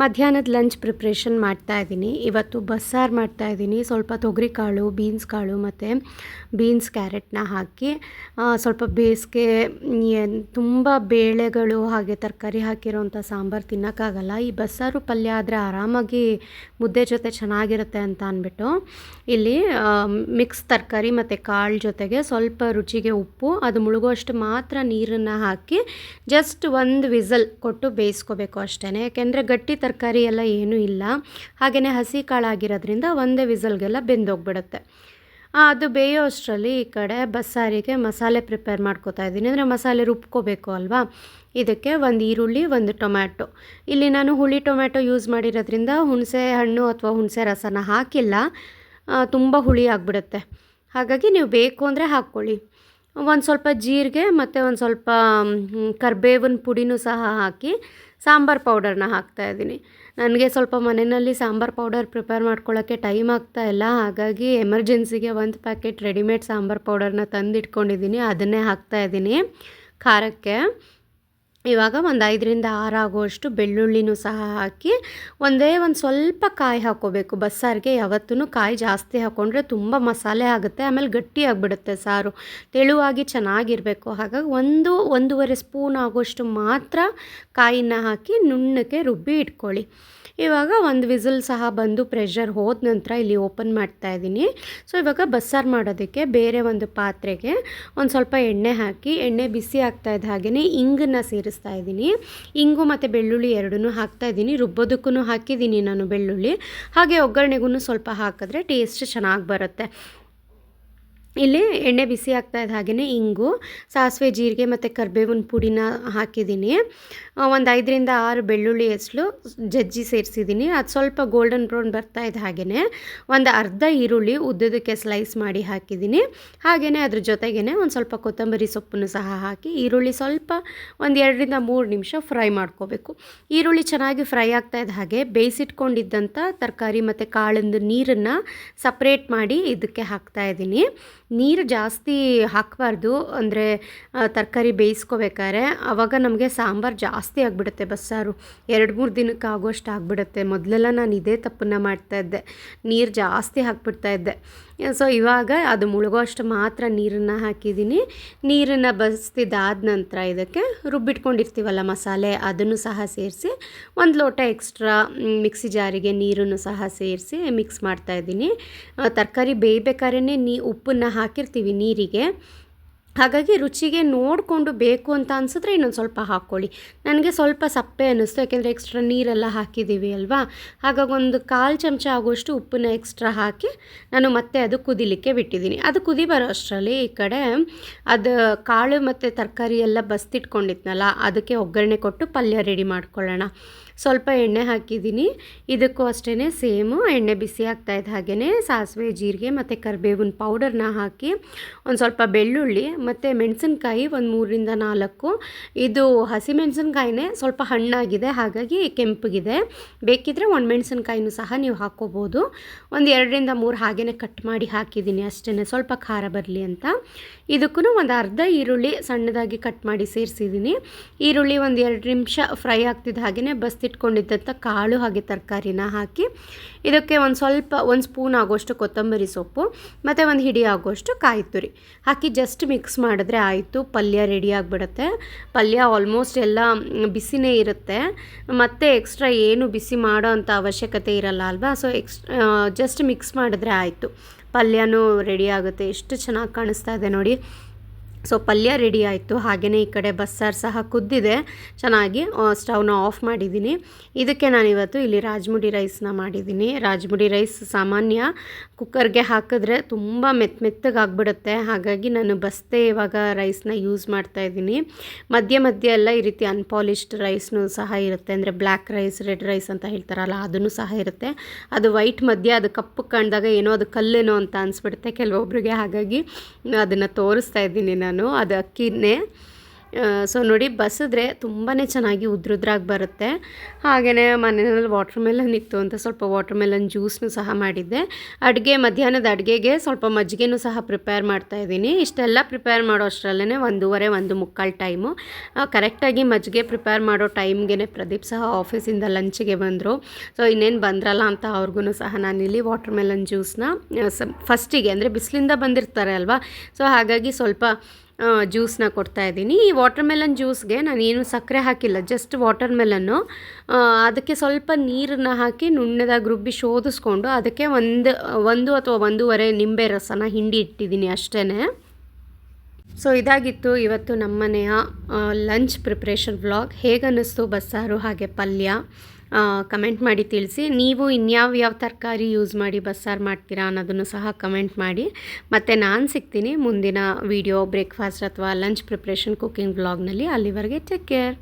ಮಧ್ಯಾಹ್ನದ lunch preparation ಮಾಡ್ತಾ ಇದ್ದೀನಿ. ಇವತ್ತು ಬಸ್ಸಾರು ಮಾಡ್ತಾ ಇದ್ದೀನಿ. ಸ್ವಲ್ಪ ತೊಗರಿ ಕಾಳು ಬೀನ್ಸ್ ಕಾಳು ಮತ್ತು ಬೀನ್ಸ್ ಕ್ಯಾರೆಟ್ನ ಹಾಕಿ ಸ್ವಲ್ಪ ಬೇಸಿಗೆ ತುಂಬ ಬೇಳೆಗಳು ಹಾಗೆ ತರಕಾರಿ ಹಾಕಿರೋಂಥ ಸಾಂಬಾರು ತಿನ್ನೋಕ್ಕಾಗಲ್ಲ. ಈ ಬಸ್ಸಾರು ಪಲ್ಯ ಆದರೆ ಆರಾಮಾಗಿ ಮುದ್ದೆ ಜೊತೆ ಚೆನ್ನಾಗಿರುತ್ತೆ ಅಂತ ಅಂದ್ಬಿಟ್ಟು ಇಲ್ಲಿ ಮಿಕ್ಸ್ ತರಕಾರಿ ಮತ್ತು ಕಾಳು ಜೊತೆಗೆ ಸ್ವಲ್ಪ ರುಚಿಗೆ ಉಪ್ಪು, ಅದು ಮುಳುಗುವಷ್ಟು ಮಾತ್ರ ನೀರನ್ನು ಹಾಕಿ ಜಸ್ಟ್ ಒಂದು ವಿಸಲ್ ಕೊಟ್ಟು ಬೇಯಿಸ್ಕೋಬೇಕು ಅಷ್ಟೇ ಯಾಕೆಂದರೆ ಗಟ್ಟಿ ತರಕಾರಿ ಎಲ್ಲ ಏನೂ ಇಲ್ಲ. ಹಾಗೆಯೇ ಹಸಿ ಕಾಳಾಗಿರೋದ್ರಿಂದ ಒಂದೇ ವಿಸಲ್ಗೆಲ್ಲ ಬೆಂದೋಗ್ಬಿಡುತ್ತೆ. ಅದು ಬೇಯೋ ಅಷ್ಟರಲ್ಲಿ ಈ ಕಡೆ ಬಸ್ಸಾರಿಗೆ ಮಸಾಲೆ ಪ್ರಿಪೇರ್ ಮಾಡ್ಕೋತಾ ಇದ್ದೀನಿ. ಅಂದರೆ ಮಸಾಲೆ ರುಬ್ಕೋಬೇಕು ಅಲ್ವಾ? ಇದಕ್ಕೆ ಒಂದು ಈರುಳ್ಳಿ, ಒಂದು ಟೊಮ್ಯಾಟೊ. ಇಲ್ಲಿ ನಾನು ಹುಳಿ ಟೊಮ್ಯಾಟೊ ಯೂಸ್ ಮಾಡಿರೋದ್ರಿಂದ ಹುಣಸೆ ಹಣ್ಣು ಅಥವಾ ಹುಣಸೆ ರಸನ ಹಾಕಿಲ್ಲ. ತುಂಬ ಹುಳಿ ಆಗಿಬಿಡುತ್ತೆ. ಹಾಗಾಗಿ ನೀವು ಬೇಕು ಅಂದರೆ ಹಾಕ್ಕೊಳ್ಳಿ. ಒಂದು ಸ್ವಲ್ಪ ಜೀರಿಗೆ ಮತ್ತು ಒಂದು ಸ್ವಲ್ಪ ಕರ್ಬೇವಿನ ಪುಡಿನೂ ಸಹ ಹಾಕಿ ಸಾಂಬಾರು ಪೌಡರ್ನ ಹಾಕ್ತಾ ಇದ್ದೀನಿ. ನನಗೆ ಸ್ವಲ್ಪ ಮನೆಯಲ್ಲಿ ಸಾಂಬಾರು ಪೌಡರ್ ಪ್ರಿಪೇರ್ ಮಾಡ್ಕೊಳ್ಳೋಕ್ಕೆ ಟೈಮ್ ಆಗ್ತಾ ಇಲ್ಲ. ಹಾಗಾಗಿ ಎಮರ್ಜೆನ್ಸಿಗೆ ಒಂದು ಪ್ಯಾಕೆಟ್ ರೆಡಿಮೇಡ್ ಸಾಂಬಾರು ಪೌಡರ್ನ ತಂದಿಟ್ಕೊಂಡಿದ್ದೀನಿ. ಅದನ್ನೇ ಹಾಕ್ತಾ ಇದ್ದೀನಿ. ಖಾರಕ್ಕೆ ಇವಾಗ ಒಂದು ಐದರಿಂದ ಆರು ಆಗುವಷ್ಟು ಬೆಳ್ಳುಳ್ಳಿನೂ ಸಹ ಹಾಕಿ ಒಂದೇ ಒಂದು ಸ್ವಲ್ಪ ಕಾಯಿ ಹಾಕೋಬೇಕು ಬಸ್ಸಾರಿಗೆ ಯಾವತ್ತೂ ಕಾಯಿ ಜಾಸ್ತಿ ಹಾಕ್ಕೊಂಡ್ರೆ ತುಂಬ ಮಸಾಲೆ ಆಗುತ್ತೆ, ಆಮೇಲೆ ಗಟ್ಟಿ ಆಗಿಬಿಡುತ್ತೆ ಸಾರು. ತೆಳುವಾಗಿ ಚೆನ್ನಾಗಿರಬೇಕು. ಹಾಗಾಗಿ ಒಂದು ಒಂದೂವರೆ ಸ್ಪೂನ್ ಆಗುವಷ್ಟು ಮಾತ್ರ ಕಾಯಿನ ಹಾಕಿ ನುಣ್ಣಕ್ಕೆ ರುಬ್ಬಿ ಇಟ್ಕೊಳ್ಳಿ. ಇವಾಗ ಒಂದು ವಿಸಿಲ್ ಸಹ ಬಂದು ಪ್ರೆಷರ್ ಹೋದ ನಂತರ ಇಲ್ಲಿ ಓಪನ್ ಮಾಡ್ತಾ ಇದ್ದೀನಿ. ಸೊ, ಇವಾಗ ಬಸ್ಸಾರು ಮಾಡೋದಕ್ಕೆ ಬೇರೆ ಒಂದು ಪಾತ್ರೆಗೆ ಒಂದು ಸ್ವಲ್ಪ ಎಣ್ಣೆ ಹಾಕಿ, ಎಣ್ಣೆ ಬಿಸಿ ಆಗ್ತಾ ಇದ್ದ ಹಾಗೆಯೇ ಇಂಗನ್ನು ಇದ್ದೀನಿ. ಇಂಗು ಮತ್ತು ಬೆಳ್ಳುಳ್ಳಿ ಎರಡನ್ನೂ ಹಾಕ್ತಾ ಇದ್ದೀನಿ. ರುಬ್ಬೋದಕ್ಕೂ ಹಾಕಿದ್ದೀನಿ ನಾನು ಬೆಳ್ಳುಳ್ಳಿ. ಹಾಗೆ ಒಗ್ಗರಣೆಗೂ ಸ್ವಲ್ಪ ಹಾಕಿದ್ರೆ ಟೇಸ್ಟ್ ಚೆನ್ನಾಗಿ ಬರುತ್ತೆ. ಇಲ್ಲಿ ಎಣ್ಣೆ ಬಿಸಿ ಆಗ್ತಾ ಇದ್ದ ಹಾಗೆಯೇ ಇಂಗು, ಸಾಸಿವೆ ಜೀರಿಗೆ ಮತ್ತು ಕರಿಬೇವಿನ ಪುಡಿನ ಹಾಕಿದ್ದೀನಿ. ಒಂದು ಐದರಿಂದ ಆರು ಬೆಳ್ಳುಳ್ಳಿ ಹೆಸಳು ಜಜ್ಜಿ ಸೇರಿಸಿದ್ದೀನಿ. ಅದು ಸ್ವಲ್ಪ ಗೋಲ್ಡನ್ ಬ್ರೌನ್ ಬರ್ತಾ ಇದ್ದ ಹಾಗೆಯೇ ಒಂದು ಅರ್ಧ ಈರುಳ್ಳಿ ಉದ್ದದಕ್ಕೆ ಸ್ಲೈಸ್ ಮಾಡಿ ಹಾಕಿದ್ದೀನಿ. ಹಾಗೆಯೇ ಅದ್ರ ಜೊತೆಗೇ ಒಂದು ಸ್ವಲ್ಪ ಕೊತ್ತಂಬರಿ ಸೊಪ್ಪನ್ನು ಸಹ ಹಾಕಿ ಈರುಳ್ಳಿ ಸ್ವಲ್ಪ ಒಂದು ಎರಡರಿಂದ ಮೂರು ನಿಮಿಷ ಫ್ರೈ ಮಾಡ್ಕೋಬೇಕು. ಈರುಳ್ಳಿ ಚೆನ್ನಾಗಿ ಫ್ರೈ ಆಗ್ತಾ ಇದ್ದ ಹಾಗೆ ಬೇಯಿಸಿಟ್ಕೊಂಡಿದ್ದಂಥ ತರಕಾರಿ ಮತ್ತು ಕಾಳಿಂದು ನೀರನ್ನು ಸಪ್ರೇಟ್ ಮಾಡಿ ಇದಕ್ಕೆ ಹಾಕ್ತಾ ಇದ್ದೀನಿ. ನೀರು ಜಾಸ್ತಿ ಹಾಕಬಾರ್ದು. ಅಂದರೆ ತರಕಾರಿ ಬೇಯಿಸ್ಕೋಬೇಕಾದ್ರೆ ಆವಾಗ ನಮಗೆ ಸಾಂಬಾರು ಜಾಸ್ತಿ ಆಗಿಬಿಡುತ್ತೆ ಬಸ್ಸಾರು. ಎರಡು ಮೂರು ದಿನಕ್ಕೆ ಆಗೋಷ್ಟು ಆಗಿಬಿಡುತ್ತೆ. ಮೊದಲೆಲ್ಲ ನಾನು ಇದೇ ತಪ್ಪನ್ನು ಮಾಡ್ತಾಯಿದ್ದೆ ನೀರು ಜಾಸ್ತಿ ಹಾಕ್ಬಿಡ್ತಾ ಇದ್ದೆ. ಸೊ ಇವಾಗ ಅದು ಮುಳುಗೋಷ್ಟು ಮಾತ್ರ ನೀರನ್ನು ಹಾಕಿದ್ದೀನಿ. ನೀರನ್ನು ಬಸ್ತಿದ್ದಾದ ನಂತರ ಇದಕ್ಕೆ ರುಬ್ಬಿಟ್ಕೊಂಡಿರ್ತೀವಲ್ಲ ಮಸಾಲೆ, ಅದನ್ನು ಸಹ ಸೇರಿಸಿ ಒಂದು ಲೋಟ ಎಕ್ಸ್ಟ್ರಾ ಮಿಕ್ಸಿ ಜಾರಿಗೆ ನೀರನ್ನು ಸಹ ಸೇರಿಸಿ ಮಿಕ್ಸ್ ಮಾಡ್ತಾಯಿದ್ದೀನಿ ತರಕಾರಿ ಬೇಯಬೇಕಾದ್ರೆ ನೀ ಉಪ್ಪನ್ನು ಹಾಕಿರ್ತೀವಿ ನೀರಿಗೆ. ಹಾಗಾಗಿ ರುಚಿಗೆ ನೋಡಿಕೊಂಡು ಬೇಕು ಅಂತ ಅನಿಸಿದ್ರೆ ಇನ್ನೊಂದು ಸ್ವಲ್ಪ ಹಾಕ್ಕೊಳ್ಳಿ. ನನಗೆ ಸ್ವಲ್ಪ ಸಪ್ಪೆ ಅನ್ನಿಸ್ತು, ಯಾಕೆಂದರೆ ಎಕ್ಸ್ಟ್ರಾ ನೀರೆಲ್ಲ ಹಾಕಿದ್ದೀವಿ ಅಲ್ವಾ? ಹಾಗಾಗಿ ಒಂದು ಕಾಲು ಚಮಚ ಆಗುವಷ್ಟು ಉಪ್ಪನ್ನ ಎಕ್ಸ್ಟ್ರಾ ಹಾಕಿ ನಾನು ಮತ್ತೆ ಅದು ಕುದಿಲಿಕ್ಕೆ ಬಿಟ್ಟಿದ್ದೀನಿ. ಅದು ಕುದಿ ಬರೋ ಅಷ್ಟರಲ್ಲಿ ಈ ಕಡೆ ಅದು ಕಾಳು ಮತ್ತು ತರಕಾರಿ ಎಲ್ಲ ಬಸ್ತಿಟ್ಕೊಂಡಿದ್ನಲ್ಲ, ಅದಕ್ಕೆ ಒಗ್ಗರಣೆ ಕೊಟ್ಟು ಪಲ್ಯ ರೆಡಿ ಮಾಡ್ಕೊಳ್ಳೋಣ. ಸ್ವಲ್ಪ ಎಣ್ಣೆ ಹಾಕಿದ್ದೀನಿ. ಇದಕ್ಕೂ ಅಷ್ಟೇ ಸೇಮು. ಎಣ್ಣೆ ಬಿಸಿ ಆಗ್ತಾಯಿದ್ದ ಹಾಗೆಯೇ ಸಾಸಿವೆ, ಜೀರಿಗೆ ಮತ್ತು ಕರಿಬೇವಿನ ಪೌಡರ್ನ ಹಾಕಿ ಒಂದು ಸ್ವಲ್ಪ ಬೆಳ್ಳುಳ್ಳಿ ಮತ್ತು ಮೆಣಸಿನ್ಕಾಯಿ ಒಂದು ಮೂರರಿಂದ ನಾಲ್ಕು. ಇದು ಹಸಿಮೆಣಸಿನ್ಕಾಯಿನೇ ಸ್ವಲ್ಪ ಹಣ್ಣಾಗಿದೆ, ಹಾಗಾಗಿ ಕೆಂಪಗಿದೆ. ಬೇಕಿದ್ದರೆ ಒಂದು ಮೆಣಸಿನ್ಕಾಯಿನೂ ಸಹ ನೀವು ಹಾಕ್ಕೋಬೋದು ಒಂದು ಎರಡರಿಂದ ಮೂರು ಹಾಗೇ ಕಟ್ ಮಾಡಿ ಹಾಕಿದ್ದೀನಿ ಅಷ್ಟೇ ಸ್ವಲ್ಪ ಖಾರ ಬರಲಿ ಅಂತ. ಇದಕ್ಕೂ ಒಂದು ಅರ್ಧ ಈರುಳ್ಳಿ ಸಣ್ಣದಾಗಿ ಕಟ್ ಮಾಡಿ ಸೇರಿಸಿದ್ದೀನಿ. ಈರುಳ್ಳಿ ಒಂದು ಎರಡು ನಿಮಿಷ ಫ್ರೈ ಆಗ್ತಿದ್ದ ಹಾಗೆಯೇ ಬಸ್ತಿಟ್ಕೊಂಡಿದ್ದಂಥ ಕಾಳು ಹಾಗೆ ತರಕಾರಿನ ಹಾಕಿ, ಇದಕ್ಕೆ ಒಂದು ಸ್ವಲ್ಪ, ಒಂದು ಸ್ಪೂನ್ ಆಗೋಷ್ಟು ಕೊತ್ತಂಬರಿ ಸೊಪ್ಪು, ಮತ್ತು ಒಂದು ಹಿಡಿ ಆಗೋಷ್ಟು ಕಾಯಿ ತುರಿ ಹಾಕಿ ಜಸ್ಟ್ ಮಿಕ್ಸ್ ಮಾಡಿದ್ರೆ ಆಯಿತು, ಪಲ್ಯ ರೆಡಿ ಆಗಿಬಿಡುತ್ತೆ. ಪಲ್ಯ ಆಲ್ಮೋಸ್ಟ್ ಎಲ್ಲ ಬಿಸಿನೇ ಇರುತ್ತೆ. ಮತ್ತು ಎಕ್ಸ್ಟ್ರಾ ಏನು ಬಿಸಿ ಮಾಡೋ ಅಂಥ ಅವಶ್ಯಕತೆ ಇರಲ್ಲ ಅಲ್ವಾ? ಸೊ ಎಕ್ಸ್ ಜಸ್ಟ್ ಮಿಕ್ಸ್ ಮಾಡಿದ್ರೆ ಆಯಿತು. ಪಲ್ಯನೂ ರೆಡಿ ಆಗುತ್ತೆ. ಎಷ್ಟು ಚೆನ್ನಾಗಿ ಕಾಣಿಸ್ತಾ ಇದೆ ನೋಡಿ. ಸೊ ಪಲ್ಯ ರೆಡಿ ಆಯಿತು. ಹಾಗೆಯೇ ಈ ಕಡೆ ಬಸ್ಸಾರು ಸಹ ಕುದ್ದಿದೆ. ಚೆನ್ನಾಗಿ ಸ್ಟವ್ನ ಆಫ್ ಮಾಡಿದ್ದೀನಿ. ಇದಕ್ಕೆ ನಾನಿವತ್ತು ಇಲ್ಲಿ ರಾಜ್ಮುಡಿ ರೈಸ್ನ ಮಾಡಿದ್ದೀನಿ. ರಾಜ್ಮುಡಿ ರೈಸ್ ಸಾಮಾನ್ಯ ಕುಕ್ಕರ್ಗೆ ಹಾಕಿದ್ರೆ ತುಂಬ ಮೆತ್ತ ಮೆತ್ತಗೆ ಆಗಿಬಿಡುತ್ತೆ ಹಾಗಾಗಿ ನಾನು ಬಸ್ತೆ ಇವಾಗ ರೈಸ್ನ ಯೂಸ್ ಮಾಡ್ತಾ ಇದ್ದೀನಿ. ಮಧ್ಯೆ ಮಧ್ಯೆ ಎಲ್ಲ ಈ ರೀತಿ ಅನ್ಪಾಲಿಶ್ಡ್ ರೈಸ್ನೂ ಸಹ ಇರುತ್ತೆ. ಅಂದರೆ ಬ್ಲ್ಯಾಕ್ ರೈಸ್ ರೆಡ್ ರೈಸ್ ಅಂತ ಹೇಳ್ತಾರಲ್ಲ, ಅದನ್ನು ಸಹ ಇರುತ್ತೆ. ಅದು ವೈಟ್ ಮಧ್ಯೆ ಅದು ಕಪ್ಪು ಕಾಣಿದಾಗ ಏನೋ ಅದು ಕಲ್ಲೇನೋ ಅಂತ ಅನಿಸ್ಬಿಡುತ್ತೆ ಕೆಲವೊಬ್ರಿಗೆ. ಹಾಗಾಗಿ ಅದನ್ನು ತೋರಿಸ್ತಾ ಇದ್ದೀನಿ ನಾನು. ಅದು ಅಕ್ಕಿನೇ. ಸೊ ನೋಡಿ ಬಸಿದ್ರೆ ತುಂಬಾ ಚೆನ್ನಾಗಿ ಉದ್ರುದ್ರಾಗಿ ಬರುತ್ತೆ. ಹಾಗೆಯೇ ಮನೆಯಲ್ಲಿ ವಾಟರ್ ಮೆಲನ್ ಇತ್ತು ಅಂತ ಸ್ವಲ್ಪ ವಾಟರ್ ಮೆಲನ್ ಜ್ಯೂಸ್ನು ಸಹ ಮಾಡಿದ್ದೆ. ಅಡುಗೆ, ಮಧ್ಯಾಹ್ನದ ಅಡುಗೆಗೆ ಸ್ವಲ್ಪ ಮಜ್ಜಿಗೆನೂ ಸಹ ಪ್ರಿಪೇರ್ ಮಾಡ್ತಾ ಇದ್ದೀನಿ. ಇಷ್ಟೆಲ್ಲ ಪ್ರಿಪೇರ್ ಮಾಡೋ ಅಷ್ಟರಲ್ಲೇ ಒಂದೂವರೆ, ಒಂದು ಮುಕ್ಕಾಲು ಟೈಮು ಕರೆಕ್ಟಾಗಿ ಮಜ್ಜಿಗೆ ಪ್ರಿಪೇರ್ ಮಾಡೋ ಟೈಮ್ಗೆ ಪ್ರದೀಪ್ ಸಹ ಆಫೀಸಿಂದ ಲಂಚ್ಗೆ ಬಂದರು. ಸೊ ಇನ್ನೇನು ಬಂದ್ರಲ್ಲ ಅಂತ ಅವ್ರಿಗೂ ಸಹ ನಾನಿಲ್ಲಿ ವಾಟರ್ ಮೆಲನ್ ಜ್ಯೂಸ್ನ ಫಸ್ಟಿಗೆ ಅಂದರೆ ಬಿಸಿಲಿಂದ ಬಂದಿರ್ತಾರೆ ಅಲ್ವಾ? ಸೊ ಹಾಗಾಗಿ ಸ್ವಲ್ಪ ಜ್ಯೂಸನ್ನ ಕೊಡ್ತಾ ಇದ್ದೀನಿ. ಈ ವಾಟರ್ ಮೆಲನ್ ಜ್ಯೂಸ್ಗೆ ನಾನು ಏನು ಸಕ್ಕರೆ ಹಾಕಿಲ್ಲ ಜಸ್ಟ್ ವಾಟರ್ ಮೆಲನ್ನು ಅದಕ್ಕೆ ಸ್ವಲ್ಪ ನೀರನ್ನು ಹಾಕಿ ನುಣ್ಣದಾಗಿ ರುಬ್ಬಿ ಶೋಧಿಸ್ಕೊಂಡು ಅದಕ್ಕೆ ಒಂದು ಒಂದು ಅಥವಾ ಒಂದೂವರೆ ನಿಂಬೆ ರಸನ ಹಿಂಡಿ ಇಟ್ಟಿದ್ದೀನಿ ಅಷ್ಟೇ ಸೊ ಇದಾಗಿತ್ತು ಇವತ್ತು ನಮ್ಮನೆಯ ಲಂಚ್ ಪ್ರಿಪ್ರೇಷನ್ ವ್ಲಾಗ್ ಹೇಗನ್ನಿಸ್ತು ಬಸ್ಸಾರು ಹಾಗೆ ಪಲ್ಯ? ಕಮೆಂಟ್ ಮಾಡಿ ತಿಳಿಸಿ. ನೀವು ಇನ್ಯಾವ ಯಾವ ತರಕಾರಿ ಯೂಸ್ ಮಾಡಿ ಬಸ್ಸಾರು ಮಾಡ್ತೀರಾ ಅನ್ನೋದನ್ನು ಸಹ ಕಮೆಂಟ್ ಮಾಡಿ. ಮತ್ತು ನಾನು ಸಿಗ್ತೀನಿ ಮುಂದಿನ ವೀಡಿಯೋ ಬ್ರೇಕ್ಫಾಸ್ಟ್ ಅಥವಾ ಲಂಚ್ ಪ್ರಿಪ್ರೇಷನ್ ಕುಕ್ಕಿಂಗ್ ವ್ಲಾಗ್ನಲ್ಲಿ ಅಲ್ಲಿವರೆಗೆ ಟೇಕ್ ಕೇರ್